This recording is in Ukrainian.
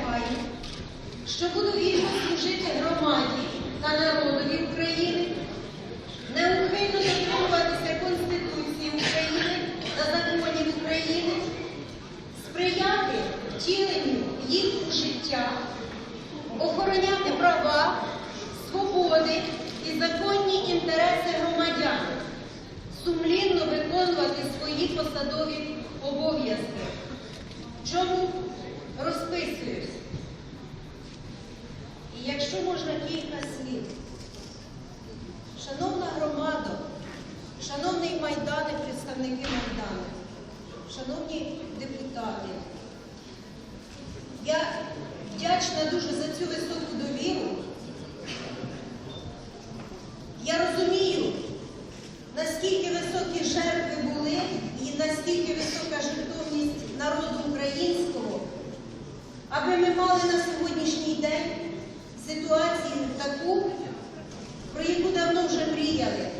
присягаю, що буду вірно служити громаді та народові України, неухильно дотримуватися Конституції України та законів України, сприяти втіленню їх у життя, охороняти права, свободи і законні інтереси громадян, сумлінно виконувати свої посадові обов'язки. Чому розписуюсь? І якщо можна кілька слів. Шановна громада, шановний Майдане, представники Майдану, шановні депутати, я вдячна дуже за цю високу довіру. Я розумію, наскільки високі жертви були і наскільки висока жертовність народу українського, аби ми мали на मुझे प्रिय